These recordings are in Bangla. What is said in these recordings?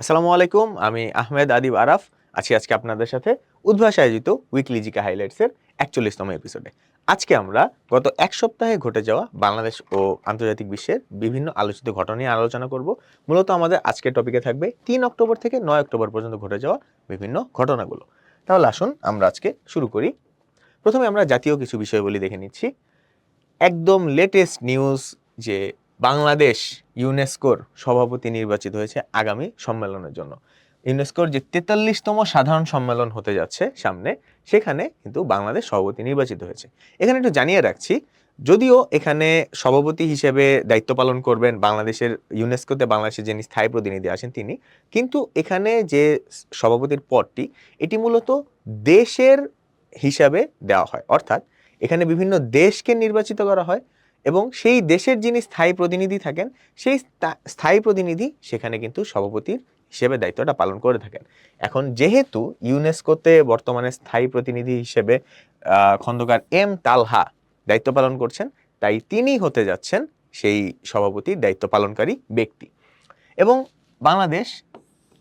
আসসালামু আলাইকুম, আমি আহমেদ আদিব আরাফ। আছি আজকে আপনাদের সাথে উদ্ভাস আয়োজিত উইকলি জিকা হাইলাইটসের একচল্লিশতম এপিসোডে আজকে আমরা গত এক সপ্তাহে ঘটে যাওয়া বাংলাদেশ ও আন্তর্জাতিক বিশ্বের বিভিন্ন আলোচিত ঘটনা নিয়ে আলোচনা করব। মূলত আমাদের আজকের টপিকে থাকবে তিন অক্টোবর থেকে নয় অক্টোবর পর্যন্ত ঘটে যাওয়া বিভিন্ন ঘটনাগুলো। তাহলে আসুন আমরা আজকে শুরু করি। প্রথমে আমরা জাতীয় কিছু বিষয়গুলি দেখে নিচ্ছি। একদম লেটেস্ট নিউজ যে বাংলাদেশ ইউনেস্কোর সভাপতি নির্বাচিত হয়েছে আগামী সম্মেলনের জন্য। ইউনেস্কোর যে তেতাল্লিশতম সাধারণ সম্মেলন হতে যাচ্ছে সামনে, সেখানে কিন্তু বাংলাদেশ সভাপতি নির্বাচিত হয়েছে। এখানে একটু জানিয়ে রাখছি, যদিও এখানে সভাপতি হিসেবে দায়িত্ব পালন করবেন বাংলাদেশের, ইউনেস্কোতে বাংলাদেশের যিনি স্থায়ী প্রতিনিধি আছেন তিনি, কিন্তু এখানে যে সভাপতির পদটি, এটি মূলত দেশের হিসাবে দেওয়া হয়। অর্থাৎ এখানে বিভিন্ন দেশকে নির্বাচিত করা হয় এবং সেই দেশের যিনি স্থায়ী প্রতিনিধি থাকেন, সেই স্থায়ী প্রতিনিধি সেখানে কিন্তু সভাপতির হিসেবে দায়িত্বটা পালন করে থাকেন। এখন যেহেতু ইউনেস্কোতে বর্তমানে স্থায়ী প্রতিনিধি হিসেবে খন্দকার এম তালহা দায়িত্ব পালন করছেন, তাই তিনি হতে যাচ্ছেন সেই সভাপতির দায়িত্ব পালনকারী ব্যক্তি। এবং বাংলাদেশ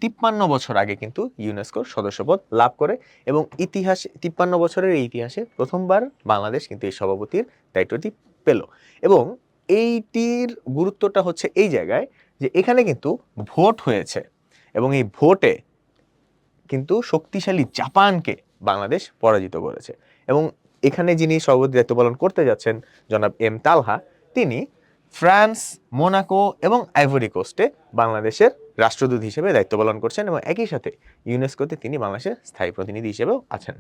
তিপ্পান্ন বছর আগে কিন্তু ইউনেস্কোর সদস্যপদ লাভ করে এবং ইতিহাস, তিপ্পান্ন বছরের এই ইতিহাসে প্রথমবার বাংলাদেশ কিন্তু এই সভাপতির দায়িত্বটি পেল। এবং এইটির গুরুত্বটা হচ্ছে এই জায়গায় যে এখানে কিন্তু ভোট হয়েছে এবং এই ভোটে কিন্তু শক্তিশালী জাপানকে বাংলাদেশ পরাজিত করেছে। এবং এখানে যিনি সভাপতি দায়িত্ব পালন করতে যাচ্ছেন জনাব এম তালহা, তিনি ফ্রান্স, মোনাকো এবং আইভরি কোস্টে বাংলাদেশের রাষ্ট্রদূত হিসেবে দায়িত্ব পালন করছেন এবং একই সাথে ইউনেস্কোতে তিনি বাংলাদেশের স্থায়ী প্রতিনিধি হিসেবেও আছেন।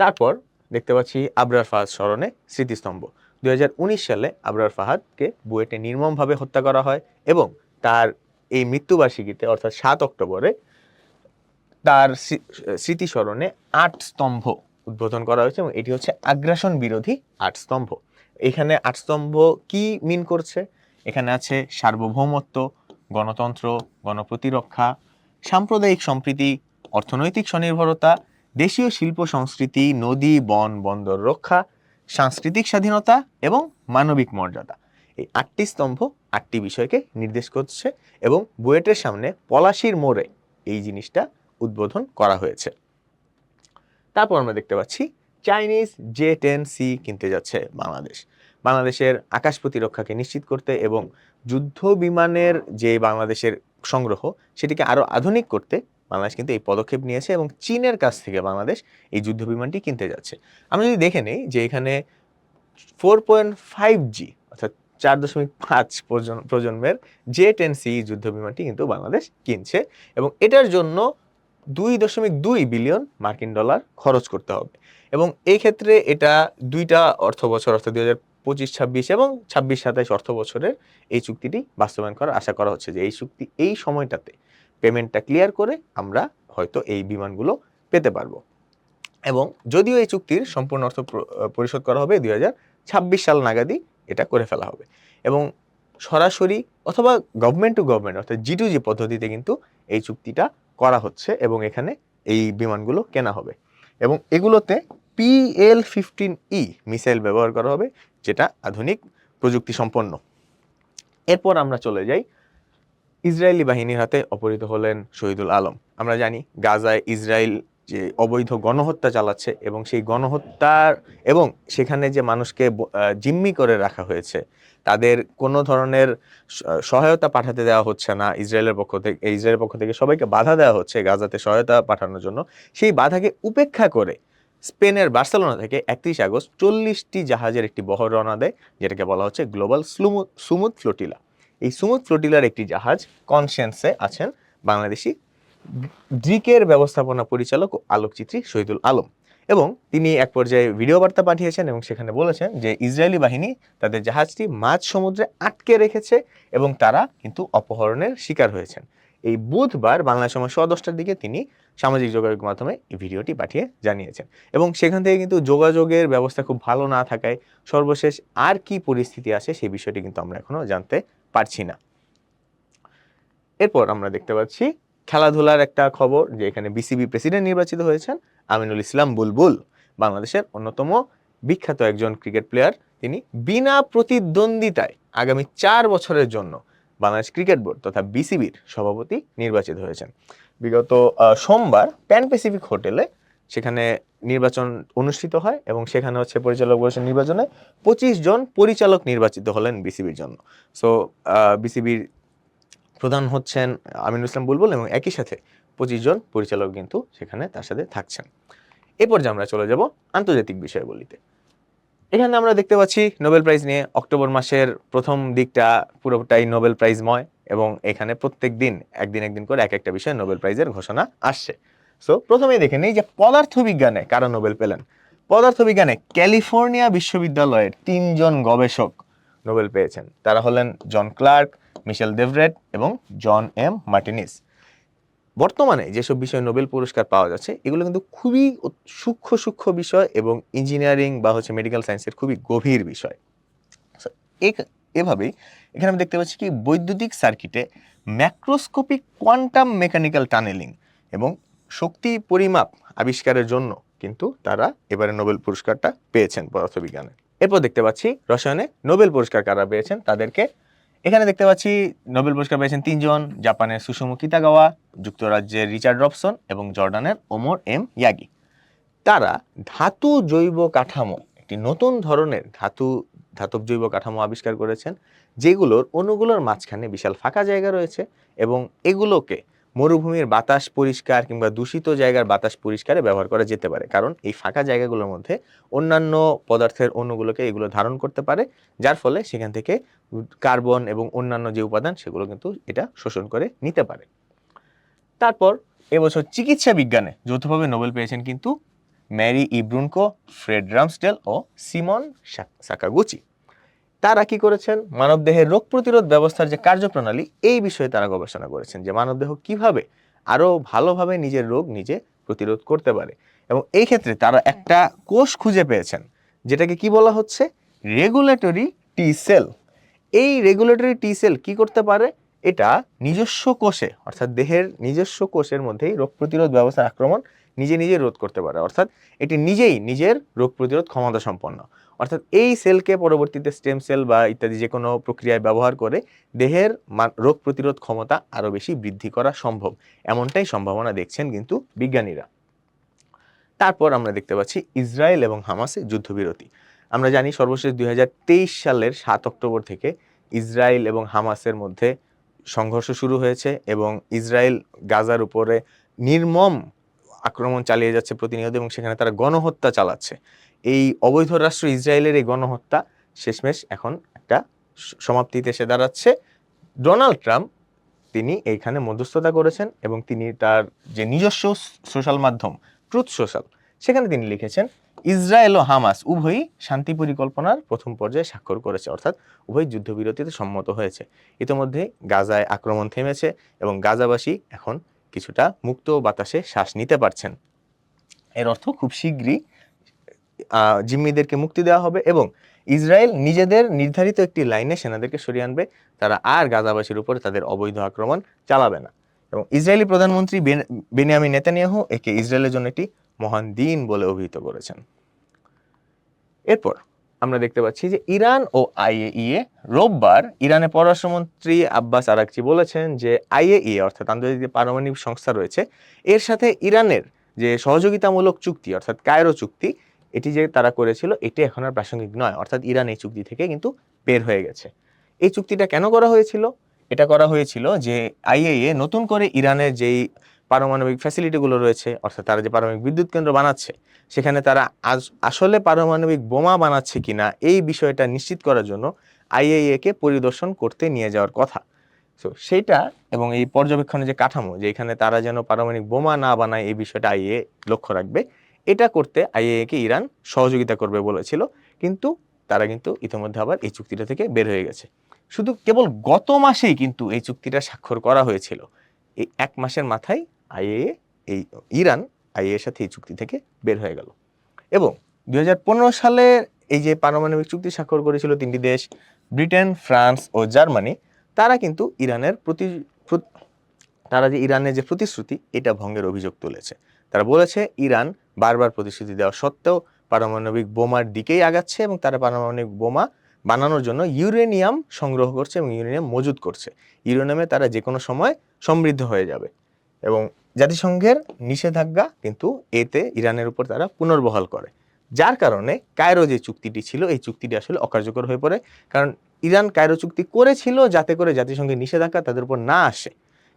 তারপর দেখতে পাচ্ছি আবরার ফাহাদ স্মরণে স্মৃতিস্তম্ভ। দুই হাজার উনিশ সালে আবরার ফাহাদকে বুয়েটে নির্মমভাবে হত্যা করা হয় এবং তার এই মৃত্যুবার্ষিকীতে, অর্থাৎ সাত অক্টোবরে, তার স্মৃতিস্মরণে আট স্তম্ভ উদ্বোধন করা হয়েছে এবং এটি হচ্ছে আগ্রাসন বিরোধী আট স্তম্ভ। এখানে আট স্তম্ভ কি মিন করছে? এখানে আছে সার্বভৌমত্ব, গণতন্ত্র, গণপ্রতিরক্ষা, সাম্প্রদায়িক সম্প্রীতি, অর্থনৈতিক স্বনির্ভরতা দেশীয় শিল্প সংস্কৃতি, নদী, বন, বন্দর রক্ষা, সাংস্কৃতিক স্বাধীনতা এবং মানবিক মর্যাদা। এই আটটি স্তম্ভ, আটটি বিষয়কে নির্দেশ করছে এবং বুয়েটের সামনে পলাশির মোড়ে এই জিনিসটা উদ্বোধন করা হয়েছে। তারপর আমরা দেখতে পাচ্ছি, চাইনিজ জে টেন সি কিনতে যাচ্ছে বাংলাদেশ। বাংলাদেশের আকাশ প্রতিরক্ষাকে নিশ্চিত করতে এবং যুদ্ধ বিমানের যে বাংলাদেশের সংগ্রহ, সেটিকে আরও আধুনিক করতে বাংলাদেশ কিন্তু এই পদক্ষেপ নিয়েছে এবং চীনের কাছ থেকে বাংলাদেশ এই যুদ্ধ বিমানটি কিনতে যাচ্ছে। আমরা যদি দেখে নিই যে এখানে ফোর পয়েন্ট ফাইভ জি অর্থাৎ চার দশমিক পাঁচ প্রজন্মের জে টেন সি যুদ্ধ বিমানটি কিন্তু বাংলাদেশ কিনছে এবং এটার জন্য দুই দশমিক দুই বিলিয়ন মার্কিন ডলার খরচ করতে হবে এবং এই ক্ষেত্রে এটা দুইটা অর্থ বছর অর্থাৎ দুই হাজার পঁচিশ, ছাব্বিশ এবং ছাব্বিশ, সাতাইশ অর্থ বছরের এই চুক্তিটি বাস্তবায়ন করার আশা করা হচ্ছে যে এই চুক্তি এই সময়টাতে পেমেন্টটা ক্লিয়ার করে আমরা হয়তো এই বিমানগুলো পেতে পারব। এবং যদিও এই চুক্তির সম্পূর্ণ অর্থ পরিশোধ করা হবে দুই হাজার ছাব্বিশ সাল নাগাদই এটা করে ফেলা হবে। এবং সরাসরি অথবা গভর্নমেন্ট টু গভর্নমেন্ট অর্থাৎ জি টু জি পদ্ধতিতে কিন্তু এই চুক্তিটা করা হচ্ছে এবং এখানে এই বিমানগুলো কেনা হবে। এবং এগুলোতে পিএল ফিফটিন ই মিসাইল ব্যবহার করা হবে, যেটা আধুনিক প্রযুক্তি সম্পন্ন এরপর আমরা চলে যাই ইসরায়েলি বাহিনীর হাতে অপহৃত হলেন শহীদুল আলম। আমরা জানি গাজায় ইসরায়েল যে অবৈধ গণহত্যা চালাচ্ছে এবং সেই গণহত্যার এবং সেখানে যে মানুষকে জিম্মি করে রাখা হয়েছে, তাদের কোনো ধরনের সহায়তা পাঠাতে দেওয়া হচ্ছে না ইসরায়েলের পক্ষ থেকে ইসরায়েলের পক্ষ থেকে সবাইকে বাধা দেওয়া হচ্ছে গাজাতে সহায়তা পাঠানোর জন্য। সেই বাধাকে উপেক্ষা করে স্পেনের বার্সেলোনা থেকে একত্রিশ আগস্ট চল্লিশটি জাহাজের একটি বহর রওনা দেয়, যেটাকে বলা হচ্ছে গ্লোবাল স্লুমুথ সুমুদ ফ্লোটিলা। এই সুমুদ ফ্লোটিলার একটি জাহাজ কনসিয়েন্সে আছেন বাংলাদেশি ড্রিকের ব্যবস্থাপনা পরিচালক ও আলোকচিত্রী শহীদুল আলম। এবং তিনি এক পর্যায়ে ভিডিও বার্তা পাঠিয়েছেন এবং সেখানে বলেছেন যে ইসরায়েলি বাহিনী তাদের জাহাজটি মাঝ সমুদ্রে আটকে রেখেছে এবং তারা কিন্তু অপহরণের শিকার হয়েছেন। এই বুধবার বাংলা সময় সোয়া দশটার দিকে তিনি সামাজিক যোগাযোগ মাধ্যমে এই ভিডিওটি পাঠিয়ে জানিয়েছেন। এবং সেখান থেকে কিন্তু যোগাযোগের ব্যবস্থা খুব ভালো না থাকায় সর্বশেষ আর কি পরিস্থিতি আছে সেই বিষয়টি কিন্তু আমরা এখনও জানতে পারছি না। এরপর আমরা দেখতে পাচ্ছি খেলাধুলার একটা খবর যে এখানে বিসিবি প্রেসিডেন্ট নির্বাচিত হয়েছেন আমিনুল ইসলাম বুলবুল। বাংলাদেশের অন্যতম বিখ্যাত একজন ক্রিকেট প্লেয়ার। তিনি বিনা প্রতিদ্বন্দ্বিতায় আগামী চার বছরের জন্য বাংলাদেশ ক্রিকেট বোর্ড তথা বিসিবির সভাপতি নির্বাচিত হয়েছেন। বিগত সোমবার প্যান প্যাসিফিক হোটেলে সেখানে নির্বাচন অনুষ্ঠিত হয় এবং সেখানে হচ্ছে পরিচালক পরিষদ নির্বাচনে পঁচিশ জন পরিচালক নির্বাচিত হলেন বিসিবির জন্য। সো বিসিবির প্রধান হচ্ছেন আমিনুল ইসলাম বুলবুল এবং একই সাথে পঁচিশ জন পরিচালক কিন্তু সেখানে তার সাথে থাকছেন। এ পর্যায়ে আমরা চলে যাব আন্তর্জাতিক বিষয়গুলিতে এখানে আমরা দেখতে পাচ্ছি নোবেল প্রাইজ নিয়ে অক্টোবর মাসের প্রথম দিকটা পুরোটাই নোবেল প্রাইজময় এবং এখানে প্রত্যেক দিন, একদিন একদিন করে এক একটা বিষয়ে নোবেল প্রাইজের ঘোষণা আসছে। সো প্রথমেই দেখে নেই যে পদার্থবিজ্ঞানে কারা নোবেল পেলেন? পদার্থবিজ্ঞানে ক্যালিফোর্নিয়া বিশ্ববিদ্যালয়ের তিনজন গবেষক নোবেল পেয়েছেন। তারা হলেন জন ক্লার্ক, মিশেল দেভরেট এবং জন এম মার্টিনিস। বর্তমানে যেসব বিষয়ে নোবেল পুরস্কার পাওয়া যাচ্ছে, এগুলো কিন্তু খুবই সূক্ষ্ম সূক্ষ্ম বিষয় এবং ইঞ্জিনিয়ারিং বা হচ্ছে মেডিকেল সায়েন্সের খুবই গভীর বিষয়। এভাবেই এখানে আমি দেখতে পাচ্ছি কি বৈদ্যুতিক সার্কিটে ম্যাক্রোস্কোপিক কোয়ান্টাম মেকানিক্যাল টানেলিং এবং শক্তি পরিমাপ আবিষ্কারের জন্য কিন্তু তারা এবারে নোবেল পুরস্কারটা পেয়েছেন পদার্থবিজ্ঞানে। এরপর দেখতে পাচ্ছি রসায়নে নোবেল পুরস্কার কারা পেয়েছেন তাদেরকে। এখানে দেখতে পাচ্ছি নোবেল পুরস্কার পেয়েছেন তিনজন, জাপানের সুসুমু কিতাগাওয়া, যুক্তরাজ্যের রিচার্ড রবসন এবং জর্ডানের ওমর এম ইয়াগি। তারা ধাতু জৈব কাঠামো, একটি নতুন ধরনের ধাতু, ধাতব জৈব কাঠামো আবিষ্কার করেছেন, যেগুলোর অণুগুলোর মাঝখানে বিশাল ফাঁকা জায়গা রয়েছে এবং এগুলোকে মরুভূমির বাতাস পরিষ্কার কিংবা দূষিত জায়গার বাতাস পরিষ্কারে ব্যবহার করা যেতে পারে। কারণ এই ফাঁকা জায়গাগুলোর মধ্যে অন্যান্য পদার্থের অণুগুলোকে এগুলো ধারণ করতে পারে, যার ফলে সেখান থেকে কার্বন এবং অন্যান্য যে উপাদান সেগুলো কিন্তু এটা শোষণ করে নিতে পারে। তারপর এবছর চিকিৎসা বিজ্ঞানে যৌথভাবে নোবেল পেয়েছেন কিন্তু ম্যারি ইব্রুনকো, ফ্রেড রামস্টেল ও সিমন সাকাগুচি। তারা কি করেছেন? মানবদেহের রোগ প্রতিরোধ ব্যবস্থার যে কার্যপ্রণালী এই বিষয়ে তারা গবেষণা করেছেন যে মানবদেহ কীভাবে আরও ভালোভাবে নিজের রোগ নিজে প্রতিরোধ করতে পারে। এবং এই ক্ষেত্রে তারা একটা কোষ খুঁজে পেয়েছেন যেটাকে কি বলা হচ্ছে? রেগুলেটরি টি সেল এই রেগুলেটরি টি সেল কি করতে পারে? এটা নিজস্ব কোষে অর্থাৎ দেহের নিজস্ব কোষের মধ্যেই রোগ প্রতিরোধ ব্যবস্থার আক্রমণ নিজে নিজে রোধ করতে পারে। অর্থাৎ এটি নিজেই নিজের রোগ প্রতিরোধ ক্ষমতা সম্পন্ন। অর্থাৎ এই সেলকে পরবর্তীতে স্টেম সেল বা ইত্যাদি যে কোনো প্রক্রিয়ায় ব্যবহার করে দেহের রোগ প্রতিরোধ ক্ষমতা আরও বেশি বৃদ্ধি করা সম্ভব। এমনটাই সম্ভাবনা দেখছেন কিন্তু বিজ্ঞানীরা। তারপর আমরা দেখতে পাচ্ছি ইসরায়েল এবং হামাসে যুদ্ধবিরতি। আমরা জানি সর্বশেষ দুই হাজার তেইশ সালের সাত অক্টোবর থেকে ইসরায়েল এবং হামাসের মধ্যে সংঘর্ষ শুরু হয়েছে এবং ইসরায়েল গাজার উপরে নির্মম আক্রমণ চালিয়ে যাচ্ছে প্রতিনিয়ত এবং সেখানে তারা গণহত্যা চালাচ্ছে। এই অবৈধ রাষ্ট্র ইসরায়েলের এই গণহত্যা শেষমেশ এখন একটা সমাপ্তিতে এসে দাঁড়াচ্ছে। ডোনাল্ড ট্রাম্প তিনি এইখানে মধ্যস্থতা করেছেন এবং তিনি তার যে নিজস্ব সোশ্যাল মাধ্যম ট্রুথ সোশ্যাল, সেখানে তিনি লিখেছেন, ইসরায়েল ও হামাস উভয়ই শান্তি পরিকল্পনার প্রথম পর্যায়ে স্বাক্ষর করেছে, অর্থাৎ উভয় যুদ্ধবিরতিতে সম্মত হয়েছে। ইতিমধ্যে গাজায় আক্রমণ থেমেছে এবং গাজাবাসী এখন কিছুটা মুক্ত বাতাসে শ্বাস নিতে পারছেন। এর অর্থ খুব শীঘ্রই জিম্মিদেরকে মুক্তি দেওয়া হবে এবং ইসরায়েল নিজেদের নির্ধারিত একটি লাইনে সেনাদেরকে সরিয়ে আনবে। তারা আর গাজাবাসীর উপরে তাদের অবৈধ আক্রমণ চালাবে না। এবং ইসরায়েলি প্রধানমন্ত্রী বেন- বেনিয়ামিন নেতানিয়াহু একে ইসরায়েলের জন্য একটি মহান দিন বলে অভিহিত করেছেন। এরপর আমরা দেখতে পাচ্ছি যে ইরান ও আইএইএ রোববার ইরানের পররাষ্ট্রমন্ত্রী আব্বাস আরাকচি বলেছেন যে আইএইএ অর্থাৎ আন্তর্জাতিক পারমাণবিক সংস্থা রয়েছে, এর সাথে ইরানের যে সহযোগিতামূলক চুক্তি অর্থাৎ কায়রো চুক্তি এটি যে তারা করেছিল, এটি এখন আর প্রাসঙ্গিক নয়। অর্থাৎ ইরান এই চুক্তি থেকে কিন্তু বের হয়ে গেছে। এই চুক্তিটা কেন করা হয়েছিল? এটা করা হয়েছিল যে আইএইএ নতুন করে ইরানের যেই পারমাণবিক ফ্যাসিলিটিগুলো রয়েছে, অর্থাৎ তারা যে পারমাণবিক বিদ্যুৎ কেন্দ্র বানাচ্ছে, সেখানে তারা আজ আসলে পারমাণবিক বোমা বানাচ্ছে কিনা, এই বিষয়টা নিশ্চিত করার জন্য আইএইএ কে পরিদর্শন করতে নিয়ে যাওয়ার কথা। সো সেইটা এবং এই পর্যবেক্ষণের যে কাঠামো যে এখানে তারা যেন পারমাণবিক বোমা না বানায়, এই বিষয়টা আইএ লক্ষ্য রাখবে এটা করতে আইএএ কে ইরান সহযোগিতা করবে বলেছিল, কিন্তু তারা কিন্তু ইতিমধ্যে আবার এই চুক্তিটা থেকে বের হয়ে গেছে। শুধু কেবল গত মাসেই কিন্তু এই চুক্তিটা স্বাক্ষর করা হয়েছিল। এই এক মাসের মাথায় আইএ এই ইরান আইএ এর সাথে এই চুক্তি থেকে বের হয়ে গেল। এবং দু হাজার পনেরো সালে এই যে পারমাণবিক চুক্তি স্বাক্ষর করেছিল তিনটি দেশ, ব্রিটেন, ফ্রান্স ও জার্মানি, তারা কিন্তু ইরানের প্রতি তারা যে ইরানের যে প্রতিশ্রুতি, এটা ভঙ্গের অভিযোগ তুলেছে। তারা বলেছে ইরান বারবার প্রতিশ্রুতি দেওয়া সত্ত্বেও পারমাণবিক বোমার দিকেই আগাচ্ছে এবং তারা পারমাণবিক বোমা বানানোর জন্য ইউরেনিয়াম সংগ্রহ করছে এবং ইউরেনিয়াম মজুদ করছে। ইউরেনিয়ামে তারা যে কোনো সময় সমৃদ্ধ হয়ে যাবে এবং জাতিসংঘের নিষেধাজ্ঞা কিন্তু এতে ইরানের উপর তারা পুনর্বহাল করে। যার কারণে কায়রো যে চুক্তিটি ছিল, এই চুক্তিটি আসলে অকার্যকর হয়ে পড়ে। কারণ ইরান কায়রো চুক্তি করেছিল যাতে করে জাতিসংঘের নিষেধাজ্ঞা তাদের উপর না আসে।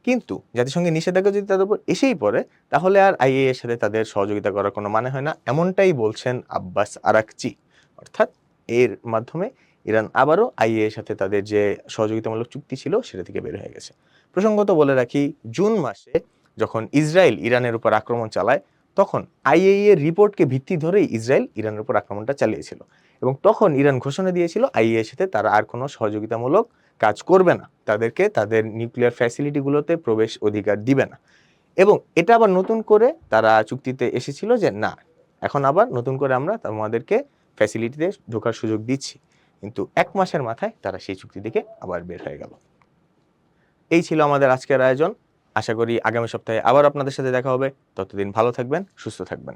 কিন্তু জাতিসংঘের নিষেধাজ্ঞা যদি তাদের উপর এসেই পড়ে, তাহলে আর আইএ এর সাথে তাদের সহযোগিতা করার কোনো মানে হয় না। এমনটাই বলছেন আব্বাস আরাকচি। অর্থাৎ এর মাধ্যমে ইরান আবারও আইএ এর সাথে তাদের যে সহযোগিতামূলক চুক্তি ছিল, সেটা থেকে বের হয়ে গেছে। প্রসঙ্গত বলে রাখি, জুন মাসে যখন ইসরায়েল ইরানের উপর আক্রমণ চালায়, তখন আইএই এর রিপোর্টকে ভিত্তি ধরেই ইসরায়েল ইরানের উপর আক্রমণটা চালিয়েছিল। এবং তখন ইরান ঘোষণা দিয়েছিল আইএ এর সাথে তারা আর কোনো সহযোগিতামূলক কাজ করবে না। তাদেরকে তাদের নিউক্লিয়ার ফ্যাসিলিটিগুলোতে প্রবেশ অধিকার দিবে না। এবং এটা আবার নতুন করে তারা চুক্তিতে এসেছিল যে, না, এখন আবার নতুন করে আমরা তোমাদেরকে ফ্যাসিলিটিতে ঢোকার সুযোগ দিচ্ছি। কিন্তু এক মাসের মাথায় তারা সেই চুক্তি থেকে আবার বের হয়ে গেল। এই ছিল আমাদের আজকের আয়োজন। আশা করি আগামী সপ্তাহে আবার আপনাদের সাথে দেখা হবে। ততদিন ভালো থাকবেন, সুস্থ থাকবেন।